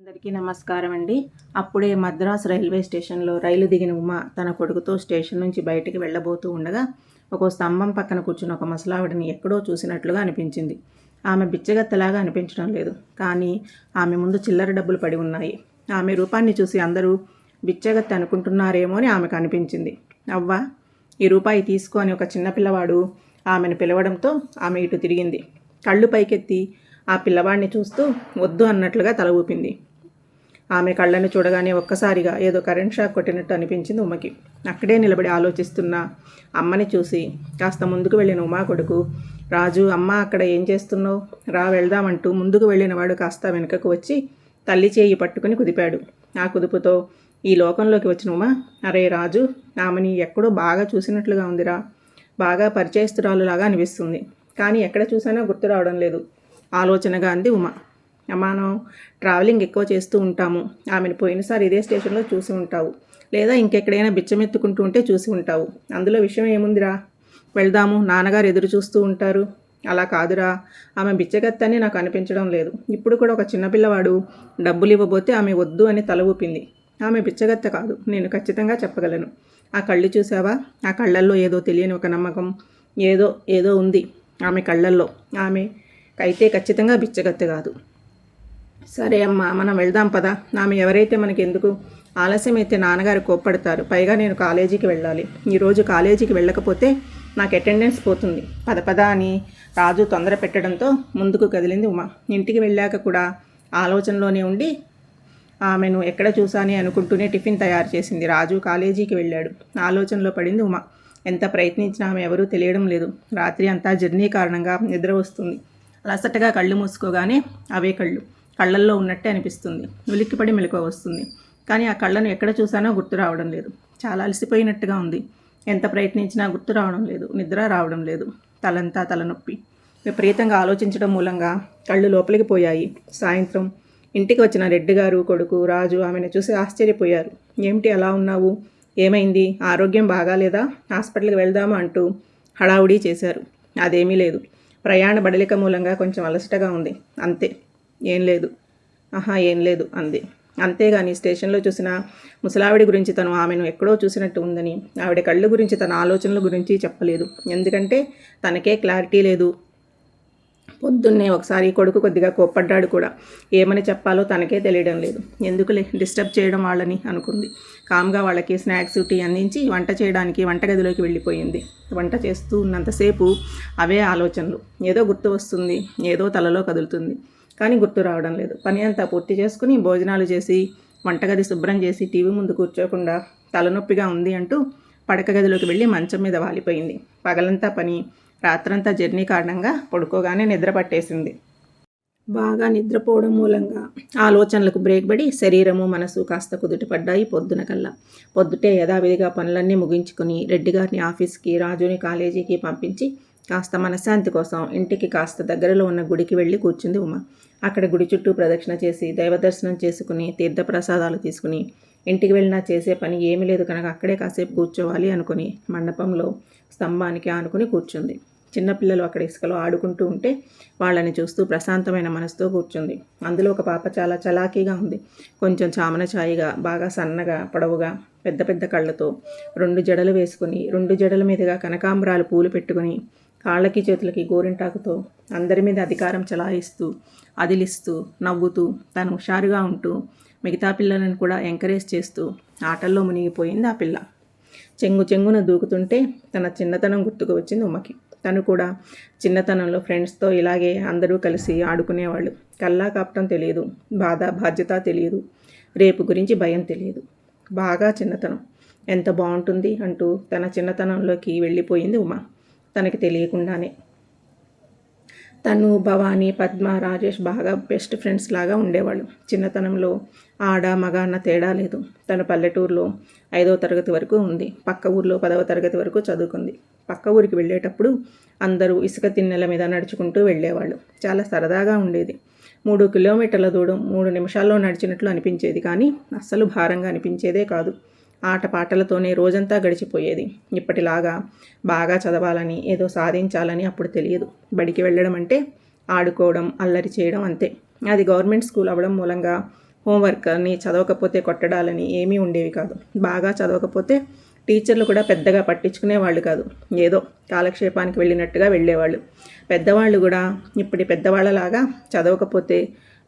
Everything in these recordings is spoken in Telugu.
అందరికీ నమస్కారం అండి. అప్పుడే మద్రాస్ రైల్వే స్టేషన్లో రైలు దిగిన ఉమ తన కొడుకుతో స్టేషన్ నుంచి బయటికి వెళ్ళబోతూ ఉండగా ఒక స్తంభం పక్కన కూర్చున్న ఒక ముసలావిడని ఎక్కడో చూసినట్లుగా అనిపించింది. ఆమె బిచ్చగత్తలాగా అనిపించడం లేదు. కానీ ఆమె ముందు చిల్లర డబ్బులు పడి ఉన్నాయి. ఆమె రూపాన్ని చూసి అందరూ బిచ్చగత్త అనుకుంటున్నారేమో అని ఆమెకు అనిపించింది. అవ్వ ఈ రూపాయి తీసుకో అని ఒక చిన్నపిల్లవాడు ఆమెను పిలవడంతో ఆమె ఇటు తిరిగింది. కళ్ళు పైకెత్తి ఆ పిల్లవాడిని చూస్తూ వద్దు అన్నట్లుగా తల ఊపింది. ఆమె కళ్ళను చూడగానే ఒక్కసారిగా ఏదో కరెంట్ షాక్ కొట్టినట్టు అనిపించింది ఉమకి. అక్కడే నిలబడి ఆలోచిస్తున్న అమ్మని చూసి కాస్త ముందుకు వెళ్ళిన ఉమా కొడుకు రాజు అమ్మ అక్కడ ఏం చేస్తున్నావు? రా వెళ్దామంటూ ముందుకు వెళ్ళిన వాడు కాస్త వెనుకకు వచ్చి తల్లి చేయి పట్టుకుని కుదిపాడు. ఆ కుదుపుతో ఈ లోకంలోకి వచ్చిన ఉమా అరే రాజు ఆమెని ఎక్కడో బాగా చూసినట్లుగా ఉందిరా. బాగా పరిచయస్తురాలులాగా అనిపిస్తుంది. కానీ ఎక్కడ చూసానో గుర్తు రావడం లేదు. ఆలోచనగా అంది ఉమా. మనం ట్రావెలింగ్ ఎక్కువ చేస్తూ ఉంటాము. ఆమెను పోయినసారి ఇదే స్టేషన్లో చూసి ఉంటావు. లేదా ఇంకెక్కడైనా బిచ్చమెత్తుకుంటూ ఉంటే చూసి ఉంటావు. అందులో విషయం ఏముందిరా? వెళ్దాము నాన్నగారు ఎదురు చూస్తూ ఉంటారు. అలా కాదురా. ఆమె బిచ్చగత్తని నాకు అనిపించడం లేదు. ఇప్పుడు కూడా ఒక చిన్నపిల్లవాడు డబ్బులు ఇవ్వబోతే ఆమె వద్దు అని తల ఊపింది. ఆమె బిచ్చగత్త కాదు. నేను ఖచ్చితంగా చెప్పగలను. ఆ కళ్ళు చూసావా ఆ కళ్ళల్లో ఏదో తెలియని ఒక నమ్మకం. ఏదో ఏదో ఉంది ఆమె కళ్ళల్లో. ఆమె అయితే ఖచ్చితంగా బిచ్చగత్తె కాదు. సరే అమ్మా మనం వెళ్దాం పదా. ఆమె ఎవరైతే మనకి ఎందుకు ఆలస్యం అయితే నాన్నగారు కోప్పడతారు. పైగా నేను కాలేజీకి వెళ్ళాలి. ఈరోజు కాలేజీకి వెళ్ళకపోతే నాకు అటెండెన్స్ పోతుంది. పద పద అని రాజు తొందర పెట్టడంతో ముందుకు కదిలింది ఉమా. ఇంటికి వెళ్ళాక కూడా ఆలోచనలోనే ఉండి ఆమెను ఎక్కడ చూసాని అనుకుంటూనే టిఫిన్ తయారు చేసింది. రాజు కాలేజీకి వెళ్ళాడు. ఆలోచనలో పడింది ఉమా. ఎంత ప్రయత్నించినా ఆమె ఎవరూ తెలియడం లేదు. రాత్రి అంతా జర్నీ కారణంగా నిద్ర వస్తుంది. అలసటగా కళ్ళు మూసుకోగానే అవే కళ్ళు. కళ్ళల్లో ఉన్నట్టే అనిపిస్తుంది. ఉలిక్కిపడి మెలకువ వస్తుంది. కానీ ఆ కళ్ళను ఎక్కడ చూసానో గుర్తు రావడం లేదు. చాలా అలసిపోయినట్టుగా ఉంది. ఎంత ప్రయత్నించినా గుర్తు రావడం లేదు. నిద్ర రావడం లేదు. తలంతా తలనొప్పి. విపరీతంగా ఆలోచించడం మూలంగా కళ్ళు లోపలికి పోయాయి. సాయంత్రం ఇంటికి వచ్చిన రెడ్డి గారు కొడుకు రాజు ఆమెను చూసి ఆశ్చర్యపోయారు. ఏమిటి అలా ఉన్నావు? ఏమైంది? ఆరోగ్యం బాగాలేదా? హాస్పిటల్కి వెళ్దామా? అంటూ హడావుడి చేశారు. అదేమీ లేదు. ప్రయాణ బడలిక మూలంగా కొంచెం అలసటగా ఉంది. అంతే. ఏం లేదు. ఆహా ఏం లేదు అంది. అంతేగాని స్టేషన్లో చూసిన ముసలావిడి గురించి తను ఆమెను ఎక్కడో చూసినట్టు ఉందని ఆవిడ కళ్ళు గురించి తన ఆలోచనల గురించి చెప్పలేదు. ఎందుకంటే తనకే క్లారిటీ లేదు. పొద్దున్నే ఒకసారి కొడుకు కొద్దిగా కోప్పడ్డాడు కూడా. ఏమని చెప్పాలో తనకే తెలియడం లేదు. ఎందుకులే డిస్టర్బ్ చేయడం వాళ్ళని అనుకుంది. కామ్గా వాళ్ళకి స్నాక్స్ టీ అందించి వంట చేయడానికి వంటగదిలోకి వెళ్ళిపోయింది. వంట చేస్తూ ఉన్నంతసేపు అవే ఆలోచనలు. ఏదో గుర్తు వస్తుంది ఏదో తలలో కదులుతుంది. కానీ గుర్తు రావడం లేదు. పని అంతా పూర్తి చేసుకుని భోజనాలు చేసి వంటగది శుభ్రం చేసి టీవీ ముందు కూర్చోకుండా తలనొప్పిగా ఉంది అంటూ పడక గదిలోకి వెళ్ళి మంచం మీద వాలిపోయింది. పగలంతా పని రాత్రంతా జర్నీ కారణంగా పడుకోగానే నిద్ర పట్టేసింది. బాగా నిద్రపోవడం మూలంగా ఆలోచనలకు బ్రేక్ పడి శరీరము మనసు కాస్త కుదుటపడ్డాయి పొద్దున కల్లా. పొద్దుటే యథావిధిగా పనులన్నీ ముగించుకుని రెడ్డి గారిని ఆఫీస్కి రాజుని కాలేజీకి పంపించి కాస్త మనశ్శాంతి కోసం ఇంటికి కాస్త దగ్గరలో ఉన్న గుడికి వెళ్ళి కూర్చుంది ఉమా. అక్కడ గుడి చుట్టూ ప్రదక్షిణ చేసి దైవదర్శనం చేసుకుని తీర్థప్రసాదాలు తీసుకుని ఇంటికి వెళ్ళినా చేసే పని ఏమీ లేదు కనుక అక్కడే కాసేపు కూర్చోవాలి అనుకుని మండపంలో స్తంభానికి ఆనుకుని కూర్చుంది. చిన్నపిల్లలు అక్కడ ఇసుకలో ఆడుకుంటూ ఉంటే వాళ్ళని చూస్తూ ప్రశాంతమైన మనసుతో కూర్చుంది. అందులో ఒక పాప చాలా చలాకీగా ఉంది. కొంచెం చామన ఛాయిగా బాగా సన్నగా పొడవుగా పెద్ద పెద్ద కళ్ళతో రెండు జడలు వేసుకుని రెండు జడల మీదుగా కనకాంబరాలు పూలు పెట్టుకుని కాళ్ళకి చేతులకి గోరింటాకుతో అందరి మీద అధికారం చలాయిస్తూ అదిలిస్తూ నవ్వుతూ తను హుషారుగా ఉంటూ మిగతా పిల్లలను కూడా ఎంకరేజ్ చేస్తూ ఆటల్లో మునిగిపోయింది ఆ పిల్ల. చెంగు చెంగున దూకుతుంటే తన చిన్నతనం గుర్తుకు వచ్చింది ఉమ్మకి తను కూడా చిన్నతనంలో ఫ్రెండ్స్తో ఇలాగే అందరూ కలిసి ఆడుకునేవాళ్ళు. కల్లా కాపటం తెలియదు బాధ బాధ్యత తెలియదు రేపు గురించి భయం తెలియదు. బాగా చిన్నతనం. ఎంత బాగుంటుంది అంటూ తన చిన్నతనంలోకి వెళ్ళిపోయింది ఉమా. తనకి తెలియకుండానే. తను భవానీ పద్మ రాజేష్ బాగా బెస్ట్ ఫ్రెండ్స్ లాగా ఉండేవాళ్ళు. చిన్నతనంలో ఆడ మగ అన్న తేడా లేదు. తను పల్లెటూరులో ఐదవ తరగతి వరకు ఉంది. పక్క ఊర్లో పదవ తరగతి వరకు చదువుకుంది. పక్క ఊరికి వెళ్ళేటప్పుడు అందరూ ఇసుక తిన్నెల మీద నడుచుకుంటూ వెళ్ళేవాళ్ళు. చాలా సరదాగా ఉండేది. మూడు కిలోమీటర్ల దూరం మూడు నిమిషాల్లో నడిచినట్లు అనిపించేది కానీ అస్సలు భారంగా అనిపించేదే కాదు. ఆటపాటలతోనే రోజంతా గడిచిపోయేది. ఇప్పటిలాగా బాగా చదవాలని ఏదో సాధించాలని అప్పుడు తెలియదు. బడికి వెళ్ళడం అంటే ఆడుకోవడం అల్లరి చేయడం అంతే. అది గవర్నమెంట్ స్కూల్ అవ్వడం మూలంగా హోంవర్క్ అని చదవకపోతే కొట్టడాలని ఏమీ ఉండేవి కాదు. బాగా చదవకపోతే టీచర్లు కూడా పెద్దగా పట్టించుకునే వాళ్ళు కాదు. ఏదో కాలక్షేపానికి వెళ్ళినట్టుగా వెళ్ళేవాళ్ళు. పెద్దవాళ్ళు కూడా ఇప్పటి పెద్దవాళ్ళలాగా చదవకపోతే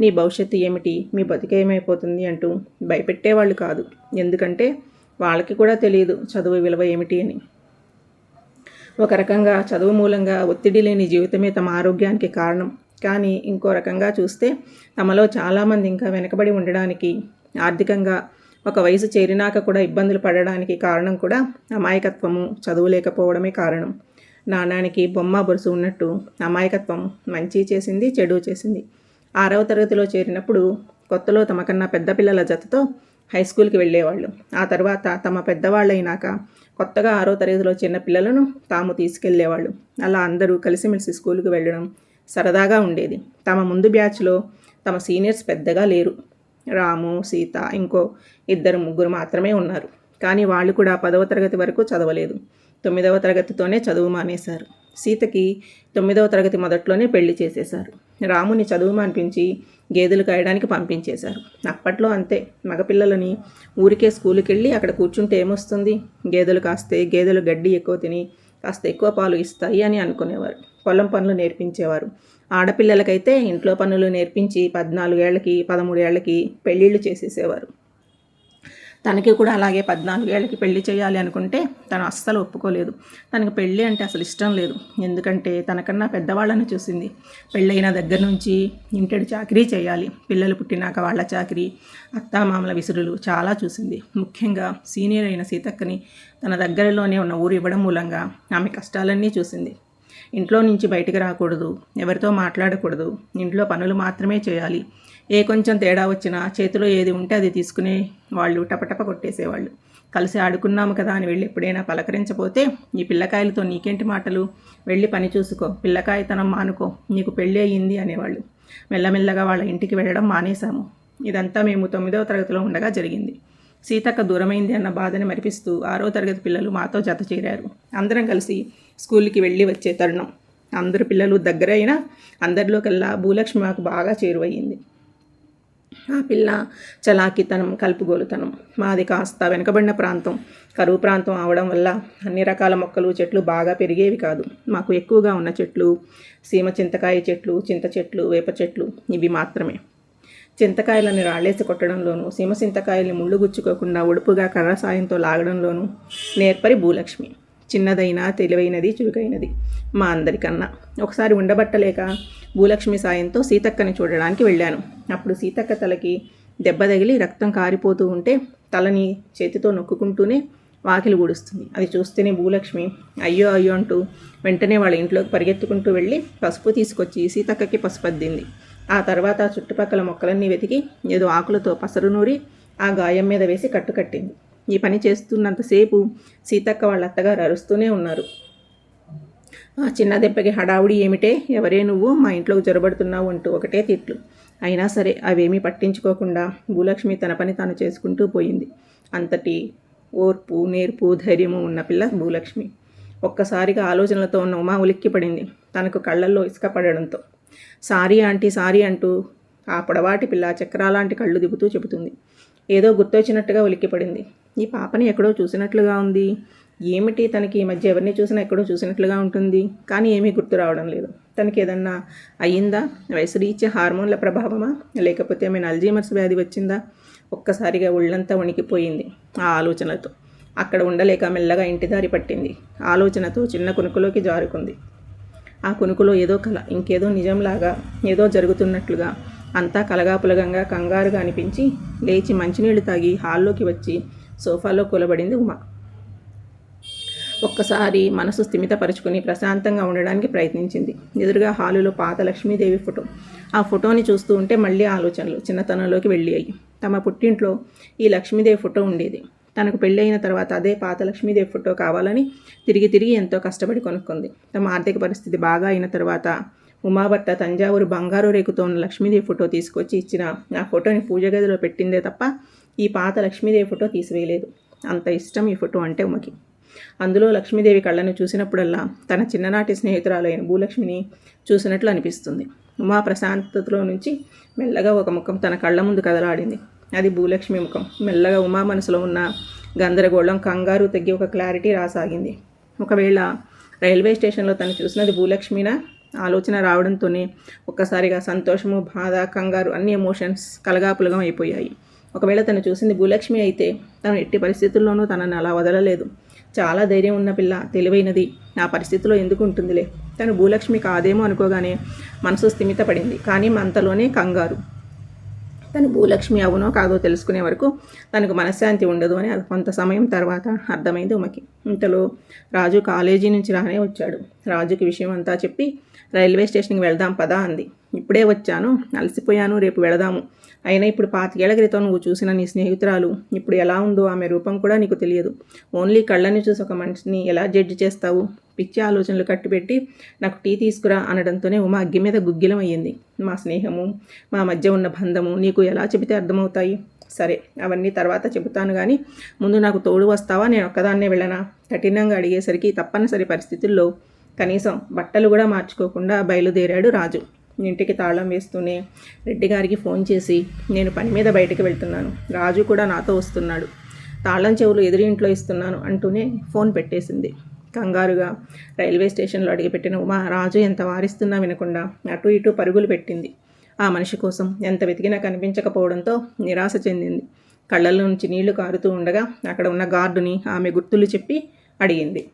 నీ భవిష్యత్తు ఏమిటి? మీ బతికేమైపోతుంది అంటూ భయపెట్టేవాళ్ళు కాదు. ఎందుకంటే వాళ్ళకి కూడా తెలియదు చదువు విలువ ఏమిటి అని. ఒక రకంగా చదువు మూలంగా ఒత్తిడి లేని జీవితమే తమ ఆరోగ్యానికి కారణం. కానీ ఇంకో రకంగా చూస్తే తమలో చాలామంది ఇంకా వెనకబడి ఉండడానికి ఆర్థికంగా ఒక వయసు చేరినాక కూడా ఇబ్బందులు పడడానికి కారణం కూడా అమాయకత్వము చదువు లేకపోవడమే కారణం. నాణానికి బొమ్మ బొరుసు ఉన్నట్టు అమాయకత్వం మంచి చేసింది చెడు చేసింది. ఆరవ తరగతిలో చేరినప్పుడు కొత్తలో తమకన్నా పెద్ద పిల్లల జతతో హై స్కూల్కి వెళ్ళేవాళ్ళు. ఆ తర్వాత తమ పెద్దవాళ్ళైనాక కొత్తగా ఆరో తరగతిలో చిన్న పిల్లలను తాము తీసుకెళ్ళేవాళ్ళు అలా అందరూ కలిసిమెలిసి స్కూల్కి వెళ్ళడం సరదాగా ఉండేది. తమ ముందు బ్యాచ్లో తమ సీనియర్స్ పెద్దగా లేరు. రాము సీత ఇంకో ఇద్దరు ముగ్గురు మాత్రమే ఉన్నారు. కానీ వాళ్ళు కూడా పదవ తరగతి వరకు చదవలేదు. తొమ్మిదవ తరగతితోనే చదువు మానేశారు. సీతకి తొమ్మిదవ తరగతి మొదట్లోనే పెళ్ళి చేసేశారు. రాముని చదువు మానిపించి గేదెలు కాయడానికి పంపించేశారు. అప్పట్లో అంతే. మగపిల్లలని ఊరికే స్కూల్కి వెళ్ళి అక్కడ కూర్చుంటే ఏమొస్తుంది? గేదెలు కాస్తే గేదెలు గడ్డి ఎక్కువ తిని కాస్త ఎక్కువ పాలు ఇస్తాయి అని అనుకునేవారు. పొలం పనులు నేర్పించేవారు. ఆడపిల్లలకైతే ఇంట్లో పనులు నేర్పించి పద్నాలుగేళ్ళకి పదమూడేళ్ళకి పెళ్ళిళ్ళు చేసేసేవారు. తనకి కూడా అలాగే పద్నాలుగేళ్ళకి పెళ్ళి చేయాలి అనుకుంటే తను అస్సలు ఒప్పుకోలేదు. తనకి పెళ్ళి అంటే అసలు ఇష్టం లేదు. ఎందుకంటే తనకన్నా పెద్దవాళ్ళని చూసింది. పెళ్ళైన దగ్గర నుంచి ఇంటడి చాకరీ చేయాలి. పిల్లలు పుట్టినాక వాళ్ళ చాకరీ అత్తామామల విసురులు చాలా చూసింది. ముఖ్యంగా సీనియర్ అయిన సీతక్కని తన దగ్గరలోనే ఉన్న ఊరు ఇవ్వడం మూలంగా ఆమె కష్టాలన్నీ చూసింది. ఇంట్లో నుంచి బయటికి రాకూడదు ఎవరితో మాట్లాడకూడదు. ఇంట్లో పనులు మాత్రమే చేయాలి. ఏ కొంచెం తేడా వచ్చినా చేతిలో ఏది ఉంటే అది తీసుకునే వాళ్ళు టపటప కొట్టేసేవాళ్ళు. కలిసి ఆడుకున్నాము కదా అని వెళ్ళి ఎప్పుడైనా పలకరించపోతే ఈ పిల్లకాయలతో నీకేంటి మాటలు? వెళ్ళి పని చూసుకో. పిల్లకాయతనం మానుకో. నీకు పెళ్ళి అయ్యింది అనేవాళ్ళు. మెల్లమెల్లగా వాళ్ళ ఇంటికి వెళ్ళడం మానేశాము. ఇదంతా మేము తొమ్మిదవ తరగతిలో ఉండగా జరిగింది. సీతక్క దూరమైంది అన్న బాధని మరిపిస్తూ ఆరో తరగతి పిల్లలు మాతో జత చేరారు. అందరం కలిసి స్కూల్కి వెళ్ళి వచ్చే తరుణం. అందరు పిల్లలు దగ్గరైనా అందరిలోకెల్లా భూలక్ష్మి మాకు బాగా చేరువయ్యింది. ఆ పిల్ల చలాకితనం కలుపుగోలుతనం. మాది కాస్త వెనుకబడిన ప్రాంతం. కరువు ప్రాంతం అవడం వల్ల అన్ని రకాల మొక్కలు చెట్లు బాగా పెరిగేవి కాదు. మాకు ఎక్కువగా ఉన్న చెట్లు సీమ చింతకాయ చెట్లు చింత చెట్లు వేప చెట్లు ఇవి మాత్రమే. చింతకాయలని రాళ్ళేసి కొట్టడంలోనూ సీమ చింతకాయల్ని ముళ్ళు గుచ్చుకోకుండా ఉడుపుగా కర్ర సాయంతో లాగడంలోనూ నేర్పరి భూలక్ష్మి. చిన్నదైనా తెలివైనది చురుకైనది మా అందరికన్నా. ఒకసారి ఉండబట్టలేక భూలక్ష్మి సాయంతో సీతక్కని చూడడానికి వెళ్ళాను. అప్పుడు సీతక్క తలకి దెబ్బ తగిలి రక్తం కారిపోతూ ఉంటే తలని చేతితో నొక్కుకుంటూనే వాకిలి ఊడుస్తుంది. అది చూస్తేనే భూలక్ష్మి అయ్యో అయ్యో అంటూ వెంటనే వాళ్ళ ఇంట్లోకి పరిగెత్తుకుంటూ వెళ్ళి పసుపు తీసుకొచ్చి సీతక్కకి పసుపు అద్దింది ఆ తర్వాత చుట్టుపక్కల మొక్కలన్నీ వెతికి ఏదో ఆకులతో పసరు నూరి ఆ గాయం మీద వేసి కట్టుకట్టింది ఈ పని చేస్తున్నంతసేపు సీతక్క వాళ్ళ అత్తగారు అరుస్తూనే ఉన్నారు. ఆ చిన్న దెబ్బకి హడావుడి ఏమిటే? ఎవరే నువ్వు? మా ఇంట్లోకి జొరబడుతున్నావు అంటూ ఒకటే తిట్లు. అయినా సరే అవేమీ పట్టించుకోకుండా భూలక్ష్మి తన పని తాను చేసుకుంటూ పోయింది. అంతటి ఓర్పు నేర్పు ధైర్యము ఉన్న పిల్ల భూలక్ష్మి. ఒక్కసారిగా ఆలోచనలతో ఉన్న ఉమా ఉలిక్కిపడింది. తనకు కళ్ళల్లో ఇసుక పడడంతో. సారీ ఆంటీ సారీ అంటూ ఆ పొడవాటి పిల్ల చక్రాలాంటి కళ్ళు దిగుతూ చెబుతుంది. ఏదో గుర్తొచ్చినట్టుగా ఉలిక్కిపడింది. ఈ పాపని ఎక్కడో చూసినట్లుగా ఉంది. ఏమిటి తనకి ఈ మధ్య ఎవరిని చూసినా ఎక్కడో చూసినట్లుగా ఉంటుంది? కానీ ఏమీ గుర్తు రావడం లేదు. తనకి ఏదన్నా అయ్యిందా? వయసు రీచే హార్మోన్ల ప్రభావమా? లేకపోతే ఏమైనా అల్జీమర్స్ వ్యాధి వచ్చిందా? ఒక్కసారిగా ఒళ్ళంతా వణికిపోయింది ఆ ఆలోచనతో. అక్కడ ఉండలేక మెల్లగా ఇంటి దారి పట్టింది. ఆలోచనతో చిన్న కునుకులోకి జారుకుంది. ఆ కునుకులో ఏదో కల ఇంకేదో నిజంలాగా ఏదో జరుగుతున్నట్లుగా అంతా కలగాపులగంగా కంగారుగా అనిపించి లేచి మంచినీళ్ళు తాగి హాల్లోకి వచ్చి సోఫాలో కూలబడింది ఉమా. ఒక్కసారి మనసు స్థిమితపరుచుకుని ప్రశాంతంగా ఉండడానికి ప్రయత్నించింది. ఎదురుగా హాలులో పాత లక్ష్మీదేవి ఫోటో. ఆ ఫోటోని చూస్తూ ఉంటే మళ్ళీ ఆలోచనలు చిన్నతనంలోకి వెళ్ళాయి. తమ పుట్టింట్లో ఈ లక్ష్మీదేవి ఫోటో ఉండేది. తనకు పెళ్ళైన తర్వాత అదే పాత లక్ష్మీదేవి ఫోటో కావాలని తిరిగి తిరిగి ఎంతో కష్టపడి కొనుక్కుంది. తమ ఆర్థిక పరిస్థితి బాగా అయిన తర్వాత ఉమాభర్త తంజావూరు బంగారు రేకుతో ఉన్న లక్ష్మీదేవి ఫోటో తీసుకొచ్చి ఇచ్చిన ఆ ఫోటోని పూజ గదిలో పెట్టిందే తప్ప ఈ పాత లక్ష్మీదేవి ఫోటో తీసివేయలేదు. అంత ఇష్టం ఈ ఫోటో అంటే ఉమకి. అందులో లక్ష్మీదేవి కళ్ళను చూసినప్పుడల్లా తన చిన్ననాటి స్నేహితురాలైన భూలక్ష్మిని చూసినట్లు అనిపిస్తుంది. ఉమా ప్రశాంతతలో నుంచి మెల్లగా ఒక ముఖం తన కళ్ళ ముందు కదలాడింది. అది భూలక్ష్మి ముఖం. మెల్లగా ఉమా మనసులో ఉన్న గందరగోళం కంగారు తగ్గి ఒక క్లారిటీ రాసాగింది. ఒకవేళ రైల్వే స్టేషన్లో తను చూసినది భూలక్ష్మినా? ఆలోచన రావడంతోనే ఒక్కసారిగా సంతోషము బాధ కంగారు అన్ని ఎమోషన్స్ కలగాపులగం అయిపోయాయి. ఒకవేళ తను చూసింది భూలక్ష్మి అయితే తను ఎట్టి పరిస్థితుల్లోనూ తనని అలా వదలలేదు. చాలా ధైర్యం ఉన్న పిల్ల తెలివైనది. ఆ పరిస్థితిలో ఎందుకు ఉంటుందిలే? తను భూలక్ష్మి కాదేమో అనుకోగానే మనసు స్థిమితపడింది. కానీ అంతలోనే కంగారు. తను భూలక్ష్మి అవునో కాదో తెలుసుకునే వరకు తనకు మనశ్శాంతి ఉండదు అని అది కొంత సమయం తర్వాత అర్థమైంది ఉమకి. ఇంతలో రాజు కాలేజీ నుంచి రానే వచ్చాడు. రాజుకి విషయం అంతా చెప్పి రైల్వే స్టేషన్కి వెళ్దాం పదా అంది. ఇప్పుడే వచ్చాను అలసిపోయాను రేపు వెళదాము. అయినా ఇప్పుడు పాతికేళ్ళ క్రితం నువ్వు చూసిన నీ స్నేహితురాలు ఇప్పుడు ఎలా ఉందో ఆమె రూపం కూడా నీకు తెలియదు. ఓన్లీ కళ్ళని చూసి ఒక మనిషిని ఎలా జడ్జి చేస్తావు? పిచ్చి ఆలోచనలు కట్టిపెట్టి నాకు టీ తీసుకురా అనడంతోనే ఉమా అగ్గి మీద గుగ్గిలం అయ్యింది మా స్నేహము మా మధ్య ఉన్న బంధము నీకు ఎలా చెబితే అర్థమవుతాయి? సరే అవన్నీ తర్వాత చెబుతాను కానీ ముందు నాకు తోడు వస్తావా? నేను ఒక్కదాన్నే వెళ్ళనా? కఠినంగా అడిగేసరికి తప్పనిసరి పరిస్థితుల్లో కనీసం బట్టలు కూడా మార్చుకోకుండా బయలుదేరాడు రాజు. ఇంటికి తాళం వేస్తూనే రెడ్డి గారికి ఫోన్ చేసి నేను పని మీద బయటికి వెళ్తున్నాను. రాజు కూడా నాతో వస్తున్నాడు. తాళం చెవులు ఎదురు ఇంట్లో ఇస్తున్నాను అంటూనే ఫోన్ పెట్టేసింది. కంగారుగా రైల్వే స్టేషన్లో అడిగిపెట్టిన ఉమా రాజు ఎంత వారిస్తున్నా వినకుండా అటు ఇటు పరుగులు పెట్టింది. ఆ మనిషి కోసం ఎంత వెతికినా కనిపించకపోవడంతో నిరాశ చెందింది. కళ్ళల్లో నుంచి నీళ్ళు కారుతూ ఉండగా అక్కడ ఉన్న గార్డుని ఆమె గుర్తులు చెప్పి అడిగింది.